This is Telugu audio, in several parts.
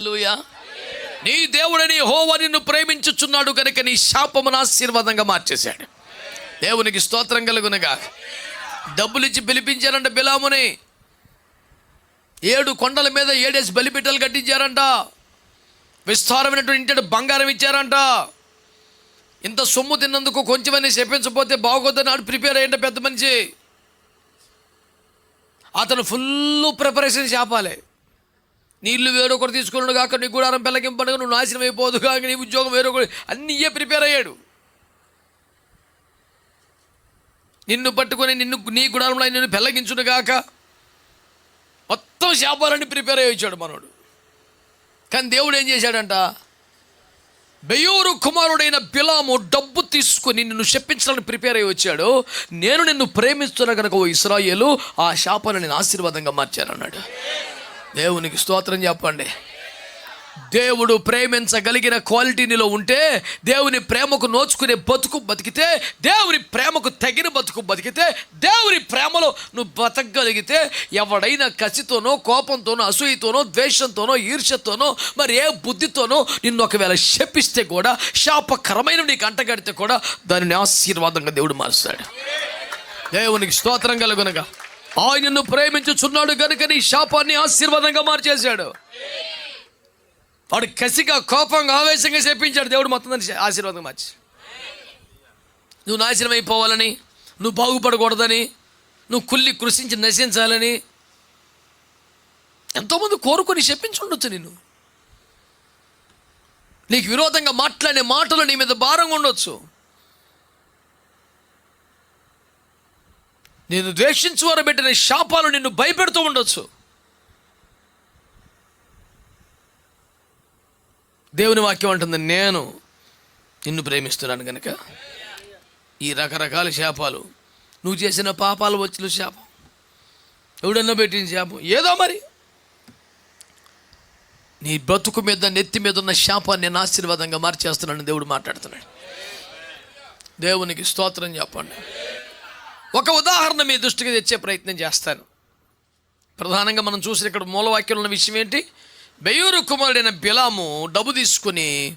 లూయా నీ దేవుడని హోవ నిన్ను ప్రేమించుచున్నాడు కనుక నీ శాపమును ఆశీర్వాదంగా మార్చేశాడు. దేవునికి స్తోత్రం కలుగునగా. డబ్బులు ఇచ్చి పిలిపించారంట బిలాముని. ఏడు కొండల మీద ఏడేసి బలిపిట్టలు కట్టించారంట. విస్తారమైనటువంటి ఇంటి బంగారం ఇచ్చారంట. ఇంత సొమ్ము తిన్నందుకు కొంచెమని చెప్పించకపోతే బాగోదని ఆడు ప్రిపేర్ అయ్యంట పెద్ద మనిషి. అతను ఫుల్ ప్రిపరేషన్ చేపాలి నీళ్ళు వేరొకరు తీసుకున్నాడు కాక నీ గుడారం పెళ్ళగింపడగా నువ్వు నాశనం అయిపోదు కాక నీ ఉద్యోగం వేరొకరు అన్నీ ప్రిపేర్ అయ్యాడు. నిన్ను పట్టుకొని నిన్ను నీ గుడారంలో నిన్ను పెళ్ళగించుడు కాక మొత్తం శాపాలన్నీ ప్రిపేర్ అయ్యి వచ్చాడు మనోడు. కానీ దేవుడు ఏం చేశాడంట? బెయూరు కుమారుడైన బిలాము డబ్బు తీసుకుని నిన్ను శప్పించడానికి ప్రిపేర్ అయ్యి వచ్చాడు. నేను నిన్ను ప్రేమిస్తున్న కనుక ఓ ఇస్రాయేలు ఆ శాపాన్ని నేను ఆశీర్వాదంగా మార్చానన్నాడు. దేవునికి స్తోత్రం చెప్పండి. దేవుడు ప్రేమించగలిగిన క్వాలిటీ నీలో ఉంటే దేవుని ప్రేమకు నోచుకునే బతుకు బతికితే దేవుని ప్రేమకు తగిన బతుకు బతికితే దేవుని ప్రేమలో నువ్వు బతకగలిగితే ఎవడైనా కసితోనో కోపంతోనో అసూయతోనో ద్వేషంతోనో ఈర్ష్యతోనో మరి ఏ బుద్ధితోనో నిన్ను ఒకవేళ శపిస్తే కూడా శాపకరమైన నీకు అంటగడితే కూడా దానిని ఆశీర్వాదంగా దేవుడు మారుస్తాడు. దేవునికి స్తోత్రం కలుగునగా. ఆయనను ప్రేమించుచున్నాడు కనుక నీ శాపాన్ని ఆశీర్వాదంగా మార్చేశాడు. వాడు కసిగా కోపంగా ఆవేశంగా చెప్పించాడు దేవుడు మొత్తం దాన్ని ఆశీర్వాదం మార్చి. నువ్వు నాశనం అయిపోవాలని నువ్వు బాగుపడకూడదని నువ్వు కుల్లి కృషించి నశించాలని ఎంతోమంది కోరుకొని చెప్పించుండొచ్చు నేను నీకు విరోధంగా మాట్లాడే మాటలు నీ మీద భారంగా ఉండొచ్చు. నేను ద్వేషించు వారు పెట్టిన శాపాలు నిన్ను భయపెడుతూ ఉండొచ్చు. దేవుని వాక్యం అంటుంది నేను నిన్ను ప్రేమిస్తున్నాను కనుక ఈ రకరకాల శాపాలు నువ్వు చేసిన పాపాలు వచ్చిన శాపం ఎవడన్నా పెట్టిన శాపం ఏదో మరి. నీ బ్రతుకు మీద నెత్తి మీద ఉన్న శాపాన్ని నేను ఆశీర్వాదంగా మార్చేస్తున్నాను దేవుడు మాట్లాడుతున్నాడు. దేవునికి స్తోత్రం చెప్పండి. ఒక ఉదాహరణ మీ దృష్టికి తెచ్చే ప్రయత్నం చేస్తాను. ప్రధానంగా మనం చూసిన ఇక్కడ మూలవాక్యంలో ఉన్న విషయం ఏంటి? బెయూరు కుమారుడైన బిలాము డబ్బు తీసుకుని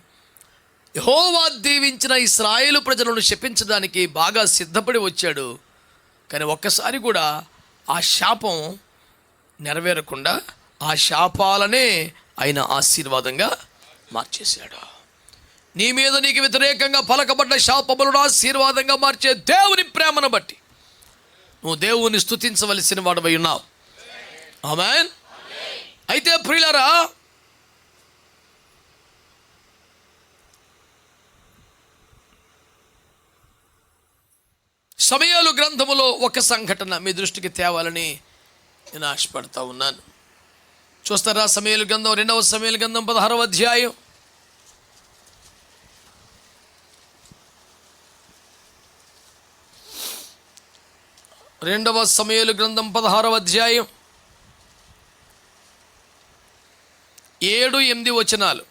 యహోవా దీవించిన ఇస్రాయేలు ప్రజలను శపించడానికి బాగా సిద్ధపడి వచ్చాడు. కానీ ఒక్కసారి కూడా ఆ శాపం నెరవేరకుండా ఆ శాపాలనే ఆయన ఆశీర్వాదంగా మార్చేశాడు. నీ మీద నీకు వ్యతిరేకంగా పలకబడ్డ శాపములను ఆశీర్వాదంగా మార్చే దేవుని ప్రేమను బట్టి నువ్వు దేవుని స్తుతించవలసిన వాడవై ఉన్నావు. ఆమెన్? అయితే ప్రియులరా సమయాలు గ్రంథములో ఒక సంఘటన మీ దృష్టికి తేవాలని నేను ఆశపడతా ఉన్నాను. చూస్తారా సమయాలు గ్రంథం రెండవ సమయాలు గ్రంథం పదహారవ అధ్యాయం? రెండవ సమయాలు గ్రంథం పదహారవ అధ్యాయం. ఏడు ఎనిమిది వచనాలు.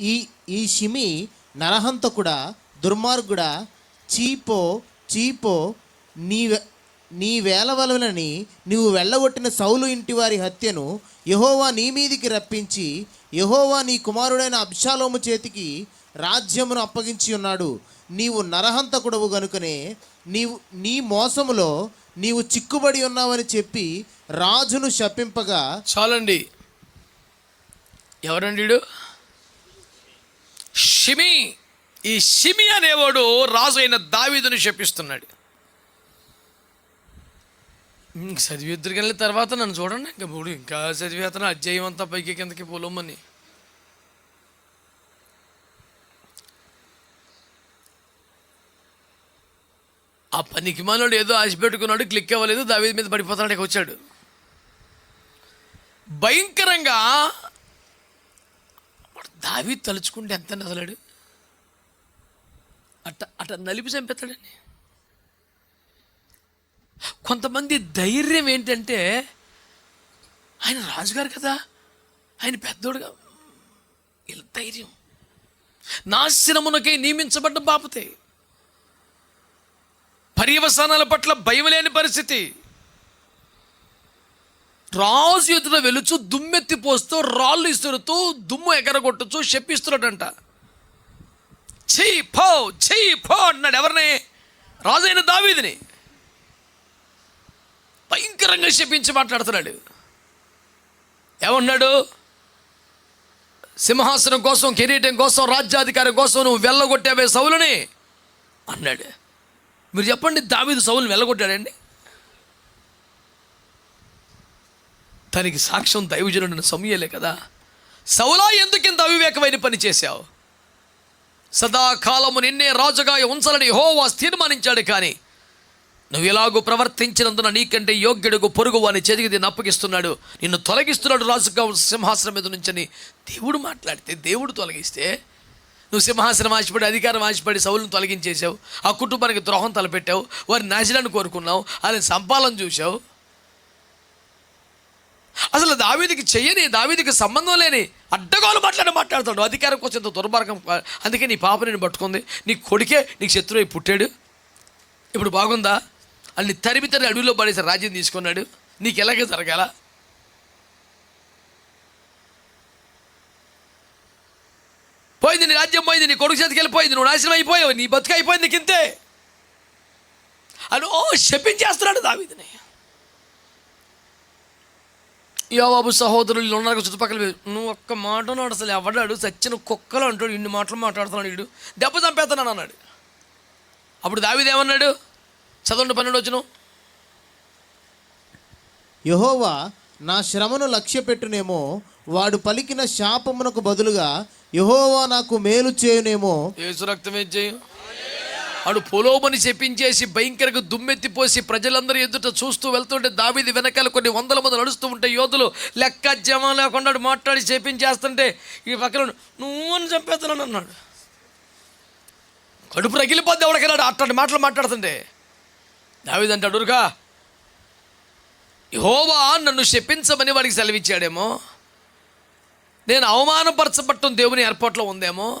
ఈ ఈ షిమి నరహంతకుడా దుర్మార్గుడా చీపో చీపో నీ నీ వేలవలనని నీవు వెళ్ళగొట్టిన సౌలు ఇంటి వారి హత్యను యహోవా నీ మీదికి రప్పించి యహోవా నీ కుమారుడైన అబ్షాలోము చేతికి రాజ్యమును అప్పగించి ఉన్నాడు. నీవు నరహంతకుడవు గనుకనే నీవు నీ మోసములో నీవు చిక్కుబడి ఉన్నావని చెప్పి రాజును శపింపగా చాలండి. ఎవరండి షిమి. ఈ షిమి అనేవాడు రాజు అయిన దావీదును శపిస్తున్నాడు. ఇంక వెళ్ళిన తర్వాత నన్ను చూడండి ఇంకా మూడు ఇంకా చదివేతను అధ్యాయం అంతా పైకి కిందకి పోలమ్మని ఆ పనికి మనోడు ఏదో ఆశ పెట్టుకున్నాడు క్లిక్ అవ్వలేదు దావీది మీద పడిపోతాడు వచ్చాడు. భయంకరంగా వాడు దావి తలుచుకుంటే ఎంత నదలాడు? అట్ట అట్ట నలిపి చంపేస్తాడండి. కొంతమంది ధైర్యం ఏంటంటే ఆయన రాజుగారు కదా ఆయన పెద్దోడుగా ఇలా ధైర్యం. నాశనమునకై నియమించబడ్డ బాపతే పర్యవసానాల పట్ల భయం లేని పరిస్థితి. రాజు ఎదుట వెలుచు దుమ్మెత్తి పోస్తూ రాళ్ళు ఇస్తురుతూ దుమ్ము ఎగరగొట్టుచు శపిస్తున్నాడంట. చెయ్యి పో చెయ్యి పో అన్నాడు ఎవరిని? రాజైన దావీదిని. భయంకరంగా శపించి మాట్లాడుతున్నాడు. ఏమన్నాడు? సింహాసనం కోసం కిరీటం కోసం రాజ్యాధికారం కోసం నువ్వు వెళ్ళగొట్టావే సౌలుని? అన్నాడు. మీరు చెప్పండి దావీదు సౌలుని వెళ్ళగొట్టాడండి? తనకి సాక్ష్యం దైవజనుడిన సమయలే కదా. సౌలా ఎందుకు ఇంత అవివేకమైన పని చేశావు? సదాకాలము నిన్నే రాజుగా ఉంచాలని హోవా తీర్మానించాడు కానీ నువ్వు ఇలాగూ ప్రవర్తించినందున నీకంటే యోగ్యుడుగు పొరుగు వాని చేతికి దీన్ని అప్పగిస్తున్నాడు నిన్ను తొలగిస్తున్నాడు రాజుగా సింహాసనం మీద నుంచని దేవుడు మాట్లాడితే దేవుడు తొలగిస్తే నువ్వు సింహాసనం ఆశపడి అధికారం ఆశపడి సౌలను తొలగించేశావు. ఆ కుటుంబానికి ద్రోహం తలపెట్టావు. వారి నాశనాన్ని కోరుకున్నావు. వాళ్ళని సంపాలను చూశావు. అసలు దావీదికి చెయ్యని దావీదికి సంబంధం లేని అడ్డగోలు మాట్లాడి మాట్లాడుతాడు అధికారం కోసం ఇంత దుర్మార్గం. అందుకే నీ పాప నేను పట్టుకుంది. నీ కొడుకే నీకు శత్రువు అయి పుట్టాడు. ఇప్పుడు బాగుందా? అన్ని తరిమి తరి అడవిలో పడేసి రాజ్యం తీసుకున్నాడు. నీకు ఎలాగే జరగాల? పోయింది నీ రాజ్యం పోయింది నీ కొడుకు చేతికి వెళ్ళిపోయింది నువ్వు నాశనం అయిపోయావు నీ బతుకు అయిపోయింది కింతే అని ఓ శపించేస్తున్నాడు దావిదిని. యోబాబు సహోదరులు ఉన్నారు చుట్టుపక్కల నువ్వు ఒక్క మాట నాడు అసలు ఎవడాడు? సచ్చిన కుక్కలు అంటాడు ఇన్ని మాటలు మాట్లాడుతున్నాడు వీడు. దెబ్బ చంపేస్తున్నాను అన్నాడు. అప్పుడు దావిదేమన్నాడు ఏమన్నాడు? చదవండి పన్నెండు వచ్చిన యహోవా నా శ్రమను లక్ష్యపెట్టునేమో వాడు పలికిన శాపమునకు బదులుగా యహోవా నాకు మేలు చేయునేమో. యేసు రక్తం ఏం చేయం? పొలోమని చెప్పించేసి భయంకరంగా దుమ్మెత్తిపోసి ప్రజలందరూ ఎదుట చూస్తూ వెళ్తుంటే దావీది వెనకాల కొన్ని వందల మంది నడుస్తూ ఉంటే యోధులు లెక్క జమ లేకుండా మాట్లాడి చేపించేస్తుంటే ఈ పక్కన నువ్వు అని చంపేస్తున్నాను అన్నాడు. కడుపు రగిలిపోద్ది ఎవరికైనా అట్లాంటి మాటలు మాట్లాడుతుంటే. దావీది అంటాడు "ఊరుకా, నన్ను శపించమని వాడికి సెలవిచ్చాడేమో. నేను అవమానపరచబట్టం దేవుని ఏర్పాట్లో ఉందేమో?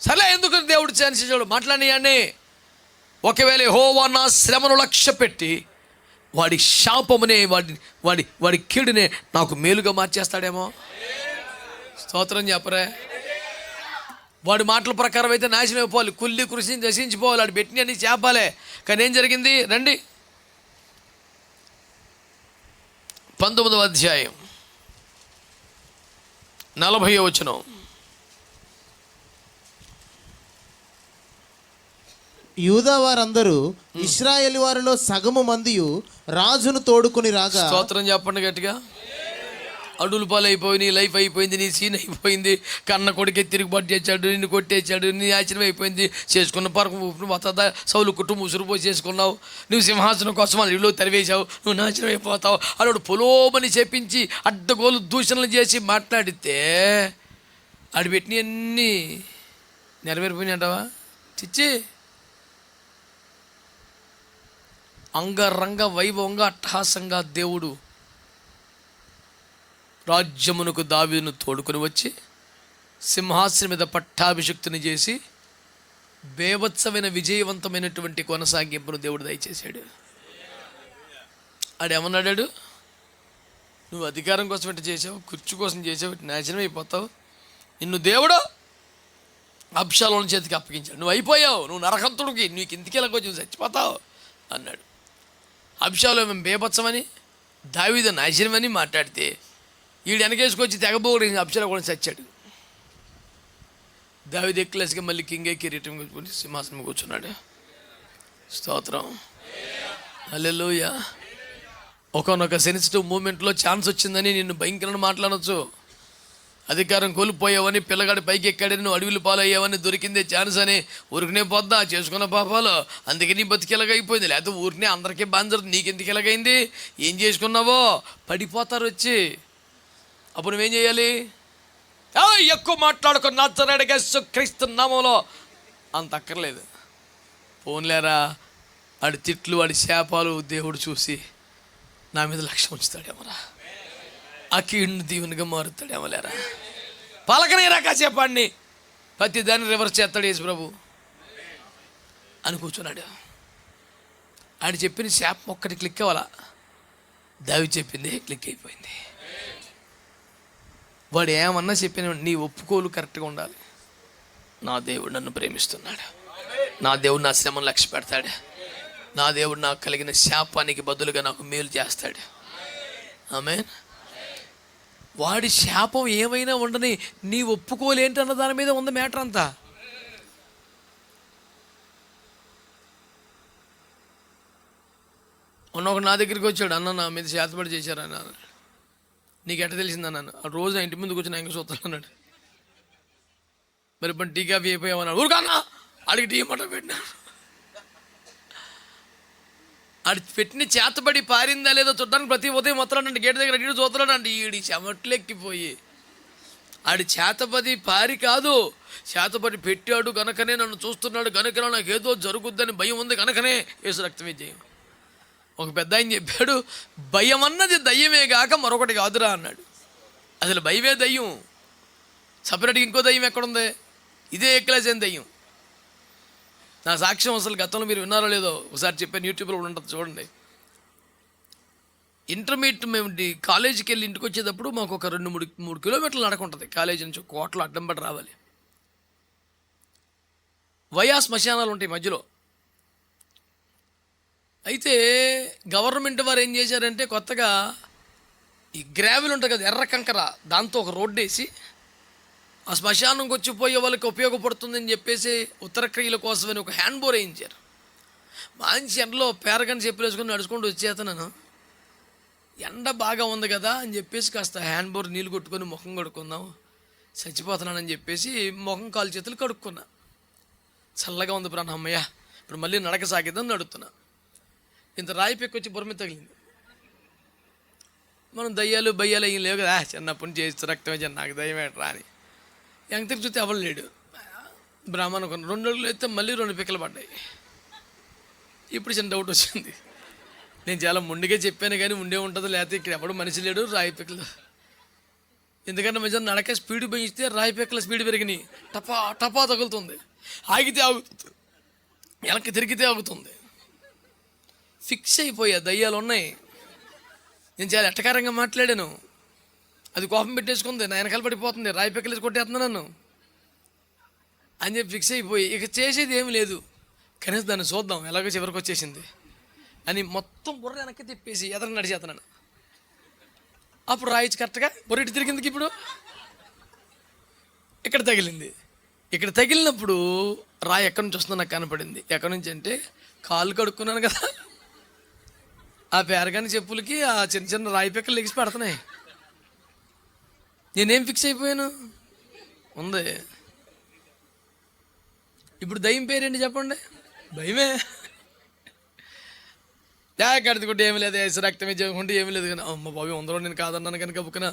సరే ఎందుకు దేవుడు చేయించాడు మాట్లాడియాన్ని ఒకవేళ హోవా నా శ్రమను లక్ష్య పెట్టి వాడి శాపమునే వాడి వాడి వాడి కీడునే నాకు మేలుగా మార్చేస్తాడేమో? స్తోత్రం చెప్పరే. వాడి మాటల ప్రకారం అయితే నాశనం అయిపోవాలి. కుల్లి కృషి నశించిపోవాలి. వాడు పెట్టిన అని చేపాలే. కానీ ఏం జరిగింది? రండి. పంతొమ్మిదవ అధ్యాయం. నలభై వచనం. యూదా వారందరూ ఇస్రాయేల్ వారిలో సగము మందియు రాజును తోడుకొని రాగా స్తోత్రం చెప్పండి గట్టిగా. అడులు పాలైపోయి నీ లైఫ్ అయిపోయింది నీ సీన్ అయిపోయింది. కన్న కొడుకే తిరుగుబాటు చేశాడు నిన్ను కొట్టేశాడు నీ ఆశ్చర్యం అయిపోయింది. చేసుకున్న పరకు వస్తుందా సౌలు కుటుంబం ఉసురుపోయి చేసుకున్నావు. నువ్వు సింహాసనం కోసం వాళ్ళ ఇల్లు తరివేశావు. నువ్వు నాశనం అయిపోతావు. అన్నాడు పొలోమని చెప్పించి అడ్డగోలు దూషణలు చేసి మాట్లాడితే ఆడు పెట్టినవన్నీ నెరవేరిపోయినాయంటావా? చిచ్చి! అంగరంగ వైభవంగా అట్టహాసంగా దేవుడు రాజ్యమునకు దావీదును తోడుకొని వచ్చి సింహాసనం మీద పట్టాభిషక్తిని చేసి బేభత్సమైన విజయవంతమైనటువంటి కొనసాగింపును దేవుడు దయచేశాడు. ఆడేమన్నాడు నువ్వు అధికారం కోసం ఇట్లా చేసావు కుర్చీ కోసం చేసావు నాశనం అయిపోతావు. నిన్ను దేవుడు అప్షాలోని చేతికి అప్పగించాడు. నువ్వు అయిపోయావు నువ్వు నరకంతుడికి నీకు ఇంతకెళ్ళకో నువ్వు చచ్చిపోతావు అన్నాడు. అభిషాలో మేము బేపచ్చమని దావీద నాశనమని మాట్లాడితే వీడు వెనకేసుకొచ్చి తెగబోడు అప్సర కూడా చచ్చాడు. దావి ఎక్లెస్గా మళ్ళీ కింగే కిరీటం కూర్చుని సింహాసనం కూర్చున్నాడు. స్తోత్రం. అల్లెలుయ ఒకనొక సెన్సిటివ్ మూమెంట్లో ఛాన్స్ వచ్చిందని నిన్ను భయంకరంగా మాట్లాడచ్చు. అధికారం కోల్పోయావని పిల్లగాడి పైకి ఎక్కాడని నువ్వు అడవిలు పాలయ్యావని దొరికిందే ఛాన్స్ అని ఊరికనే పోద్దా? చేసుకున్న పాపాలు. అందుకే నీ బతికి ఎలాగైపోయింది లేకపోతే ఊరికనే అందరికీ బాగా జరుగుతుంది నీకెందుకు ఇలాగైంది? ఏం చేసుకున్నావో? పడిపోతారు వచ్చి. అప్పుడు నువ్వేం చేయాలి? ఎక్కువ ఎక్కువ మాట్లాడుకో నచ్చరడిగా క్రీస్తు నామంలో. అంత అక్కర్లేదు. పోన్లేరా? వాడి తిట్లు వాడి శాపాలు దేవుడు చూసి నా మీద లక్ష్యం ఉంచుతాడేమరా? ఆ దీవునిగా మారుతాడేమో లేరా? పలకనేరా కాసేపాడిని. ప్రతి దాన్ని రివర్స్ చేస్తాడు యేసు ప్రభు అని కూర్చున్నాడు. ఆయన చెప్పిన శాపం ఒక్కటి క్లిక్ అవ్వాలా? దావి చెప్పింది క్లిక్ అయిపోయింది. వాడు ఏమన్నా చెప్పిన నీ ఒప్పుకోలు కరెక్ట్గా ఉండాలి. నా దేవుడు నన్ను ప్రేమిస్తున్నాడు. నా దేవుడు నా శ్రమను లక్ష్య పెడతాడు. నా దేవుడు నాకు కలిగిన శాపానికి బదులుగా నాకు మేలు చేస్తాడు. ఆమె వాడి శాపం ఏమైనా ఉండని నీ ఒప్పుకోలేంటన్న దాని మీద ఉంది మ్యాటర్ అంతా. ఉన్న ఒక నా దగ్గరికి వచ్చాడు. అన్న నా మీద చేతబడి చేశారు అన్న నీకు ఎట్ట తెలిసిందన్నాను ఆ రోజు నా ఇంటి ముందుకు వచ్చి నా ఇంకా చూస్తాను అన్నాడు. మరి ఇప్పుడు టీ కాఫీ అయిపోయామన్నాడు ఊరుకన్నా అడిగి టీ మటన్ పెట్టినా. ఆడి పెట్టిన చేతబడి పారిందా లేదో చూడడానికి ప్రతి ఉదయం వస్తున్నాడంటే గేట్ దగ్గర అడిగి చూస్తున్నాడంటే ఈడి చెమట్లెక్కిపోయి. ఆడి చేతపది పారి కాదు. చేతపడి పెట్టాడు గనకనే నన్ను చూస్తున్నాడు. గనకనే నాకు ఏదో జరుగుద్దని భయం ఉంది. గనకనే యేసు రక్తమే చేయం ఒక పెద్ద ఆయన చెప్పాడు భయం అన్నది దయ్యమే కాక మరొకటి కాదురా అన్నాడు. అసలు భయమే దయ్యం. సపరేట్గా ఇంకో దయ్యం ఎక్కడుంది? ఇదే ఎక్కలేసిన దయ్యం. నా సాక్ష్యం అసలు గతంలో మీరు విన్నారో లేదో ఒకసారి చెప్పాను యూట్యూబ్లో ఉంటుంది చూడండి. ఇంటర్మీడియట్ మేము కాలేజీకి వెళ్ళి ఇంటికి వచ్చేటప్పుడు మాకు ఒక రెండు మూడు మూడు కిలోమీటర్లు నడకుంటుంది కాలేజీ నుంచి కోట్లు అడ్డం పడి రావాలి. వయా శ్మశానాలు ఉంటాయి మధ్యలో. అయితే గవర్నమెంట్ వారు ఏం చేశారంటే కొత్తగా ఈ గ్రావెల్ ఉంటుంది కదా ఎర్ర కంకర దాంతో ఒక రోడ్డు వేసి ఆ శ్మశానంకి వచ్చిపోయే వాళ్ళకి ఉపయోగపడుతుందని చెప్పేసి ఉత్తరక్రియల కోసమని ఒక హ్యాండ్ బోర్ వేయించారు. మంచి ఎండలో పేరగని చెప్పి వేసుకొని నడుచుకుంటూ వచ్చేతనను ఎండ బాగా ఉంది కదా అని చెప్పేసి కాస్త హ్యాండ్ బోర్ నీళ్ళు కొట్టుకొని ముఖం కడుక్కుందాం చచ్చిపోతున్నానని చెప్పేసి ముఖం కాలు చేతులు కడుక్కున్నా. చల్లగా ఉంది ప్రాణమ్మయ్య ఇప్పుడు మళ్ళీ నడక సాగిద్దాం నడుతున్నా. ఇంత రాయి పెక్కొచ్చి బుర్ర మీద తగిలింది. మనం దయ్యాలు బయ్యాలు ఏం లేవు కదా. చిన్నప్పటి నుంచి చేస్తూ రక్తమే చిన్న నాకు దయ్యం ఏంట్రా అని. ఎంత తిరిగి చూస్తే ఎవరు లేడు. బ్రాహ్మణ కొన్న రెండు రోజులు అయితే మళ్ళీ రెండు పిక్కలు పడ్డాయి. ఇప్పుడు చిన్న డౌట్ వచ్చింది. నేను చాలా ముందుగా చెప్పాను కానీ ఉండే ఉంటుంది లేకపోతే ఇక్కడ ఎవడు మనిషి లేడు రాయి పిక్కలు. ఎందుకంటే మధ్య నడక స్పీడ్ పెంచితే రాయి పిక్కల స్పీడ్ పెరిగినాయి. టపా టపా తగులుతుంది. ఆగితే ఆగుతుంది వెనక్కి తిరిగితే ఆగుతుంది. ఫిక్స్ అయిపోయా దయ్యాలు ఉన్నాయి. నేను చాలా ఎట్టకారంగా మాట్లాడాను. అది కోపం పెట్టేసుకుంది నా వెనకాల పడిపోతుంది రాయి పెక్కలేసి కొట్టేస్తున్నా నన్ను. అని చెప్పి ఫిక్స్ అయిపోయి ఇక చేసేది ఏమి లేదు. కనీసం దాన్ని చూద్దాం ఎలాగో చివరికి వచ్చేసింది. అని మొత్తం బుర్ర వెనక్కి తిప్పేసి ఎదర నడిచేస్తున్నాను. అప్పుడు రాయిచ్చు కరెక్ట్గా బుర్ర ఇటు తిరిగిందికి ఇప్పుడు. ఇక్కడ తగిలింది. ఇక్కడ తగిలినప్పుడు రాయి ఎక్కడి నుంచి వస్తుందో నాకు కనపడింది. ఎక్కడి నుంచి అంటే కాలు కడుక్కున్నాను కదా. ఆ పేరగాని చెప్పులకి ఆ చిన్న చిన్న రాయి పిక్కలు లెగిసి పడుతున్నాయి. నేనేం ఫిక్స్ అయిపోయాను? ఉంది. ఇప్పుడు దయ్యం పేరేంటి చెప్పండి? భయమే కడుతుకుంటే ఏమి లేదు వేసి రక్తమే చేయకుంటే ఏమీ లేదు కానీ అమ్మ బాబు ఉందరో నేను కాదన్నాను కనుక బుక్కన.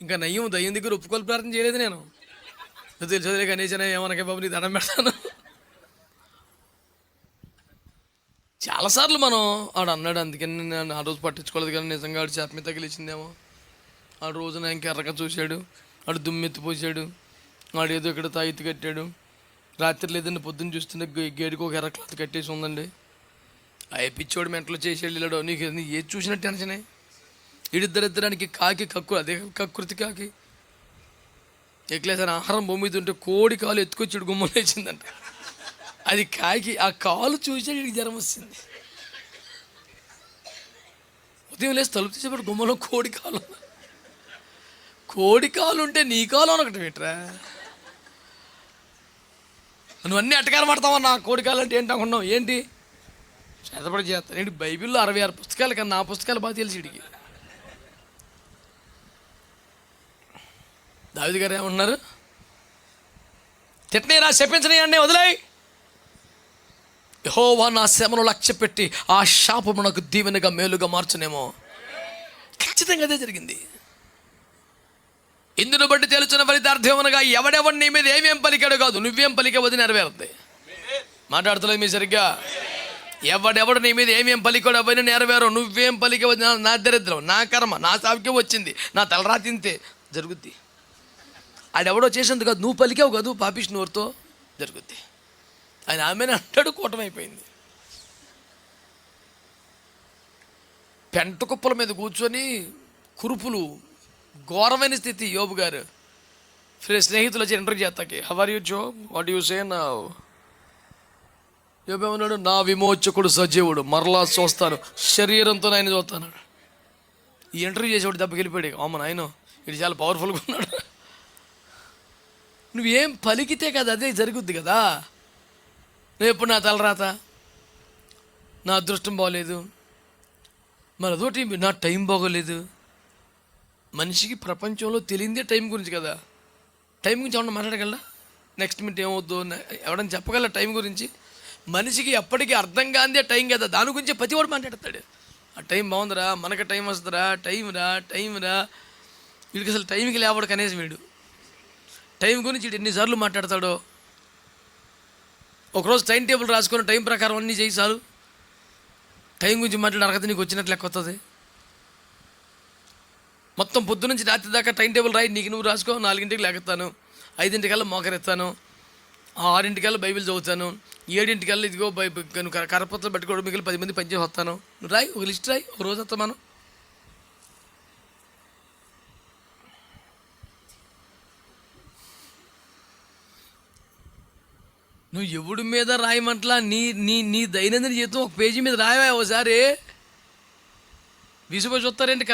ఇంకా నయ్యం దయ్యం దగ్గర ఒప్పుకోలు ప్రార్థన చేయలేదు నేను. తెలుసు కనీసం ఏమనకే బాబు నీ దండం పెడతాను. చాలాసార్లు మనం ఆడు అన్నాడు అందుకని నేను ఆ రోజు పట్టించుకోలేదు కానీ నిజంగా ఆడు చేతమే మీద తగిలిచ్చిందేమో ఆ రోజున ఇంకెర్రగా చూశాడు ఆడు దుమ్మెత్తి పోసాడు ఆడు ఏదో ఇక్కడ తాయిత్తు కట్టాడు. రాత్రి లేదండి పొద్దున్న చూస్తుంటే గేడికి ఒక ఎర్ర క్లాత్ కట్టేసి ఉందండి. ఆ పిచ్చోడు మెంటలో చేసి వెళ్ళాడు నీకు ఏది చూసినట్టు టెన్షనే. ఇడిద్దరిద్దరానికి కాకి కక్కు అదే కక్కుర్తి కాకి. ఎక్లేసారి ఆహారం భూమి మీద ఉంటే కోడి కాలు ఎత్తుకొచ్చి గుమ్మలేచిందంట అది కాకి ఆ కాలు చూసి వీడికి జ్వరం వచ్చింది ఉదయం లేసి తలుపు తీసేప్పుడు గుమ్మలో కోడి కాలు కోడి కాలు ఉంటే నీ కాలు అనొకటి పెట్టరా నువ్వు అన్నీ అట్టకాలు పడతావా? నా కోడి కాలు అంటే ఏంటి అనుకున్నావు? ఏంటి? చేతపడి చేస్తాను ఏంటి? బైబిల్లో అరవై ఆరు పుస్తకాలు కానీ నా పుస్తకాలు బాగా తెలిసి వీడికి. దావిది గారు ఏమన్నారు తిట్టనేరా చెప్పించని అన్నీ వదిలేయి. హోవా నా శ్రమను లక్ష్య పెట్టి ఆ శాపము నాకు దీవెనగా మేలుగా మార్చునేమో. ఖచ్చితంగా అదే జరిగింది. ఇందును బట్టి తెలుచున్న ఫలితార్థమనగా ఎవడెవడు నీ మీద ఏమేం పలికాడు కాదు నువ్వేం పలికవద్దు నెరవేరుద్ది మాట్లాడతలేదు మీ సరిగ్గా? ఎవడెవడు నీ మీద ఏమేం పలికాడు అవన్నీ నెరవేరవు నువ్వేం పలికవద్దు నా- నా దరిద్రం నా కర్మ నా సావికే వచ్చింది నా తలరా తింతే జరుగుద్ది. ఆడెవడో చేసేందుకు కాదు నువ్వు పలికావు కాదు పాపిష్ నోరుతో జరుగుద్ది. ఆయన ఆమెను అంటాడు కూటమైపోయింది పెంట కుప్పల మీద కూర్చొని కురుపులు ఘోరమైన స్థితి. యోబు గారు ఫ్రెండ్ స్నేహితులు వచ్చి ఇంటర్వ్యూ చేస్తాకి. హవర్ యూ జో వాట్ యూ సే నా యోబు ఏమన్నాడు నా విమోచకుడు సజీవుడు మరలా చూస్తాను. శరీరంతో ఆయన చూస్తాను. ఈ ఇంటర్వ్యూ చేసేవాడు దెబ్బకి వెళ్ళిపోయాడు. అమ్మ నాయన ఇది చాలా పవర్ఫుల్గా ఉన్నాడు. నువ్వేం పలికితే కదా అదే జరుగుద్ది కదా? రేపు ఎప్పుడు నా తలరాత? నా అదృష్టం బాగోలేదు. మరి అదొకటి నా టైం బాగోలేదు. మనిషికి ప్రపంచంలో తెలియందే టైం గురించి కదా. టైం గురించి ఏమన్నా మాట్లాడగలరా? నెక్స్ట్ మినిట్ ఏమవుద్దు ఎవడని చెప్పగలరా టైం గురించి? మనిషికి ఎప్పటికీ అర్థం కాందే టైం కదా. దాని గురించి ప్రతి వాడు మాట్లాడతాడు. ఆ టైం బాగుందిరా మనకు టైం వస్తుందిరా టైం రా టైం రా. వీడికి అసలు టైంకి లేవడు కనీసం వీడు. టైం గురించి వీడు ఎన్నిసార్లు మాట్లాడతాడో ఒకరోజు టైం టేబుల్ రాసుకొని టైం ప్రకారం అన్నీ చేయి చాలు. టైం గురించి మాట్లాడి అర్హత నీకు వచ్చినట్లు లెక్క వస్తుంది మొత్తం పొద్దు నుంచి రాత్రి దాకా టైం టేబుల్ రాయి నీకు నువ్వు రాసుకో నాలుగింటికి లేకుతాను ఐదింటికల్లా మోకరెత్తాను ఆరింటికల్లా బైబిల్ చదువుతాను ఏడింటికల్లా ఇదిగో బై కర- పెట్టుకోవడం మిగిలిన పది మంది పనిచేసి వస్తాను. నువ్వు రాయి ఒక లిస్ట్ రాయి ఒక రోజు వస్తా మనం నువ్వు ఎవడి మీద రాయమంటలా? నీ నీ నీ దైనందిన జీవితం ఒక పేజీ మీద రాయవా ఒకసారి విసుగు చూస్తారేంటి?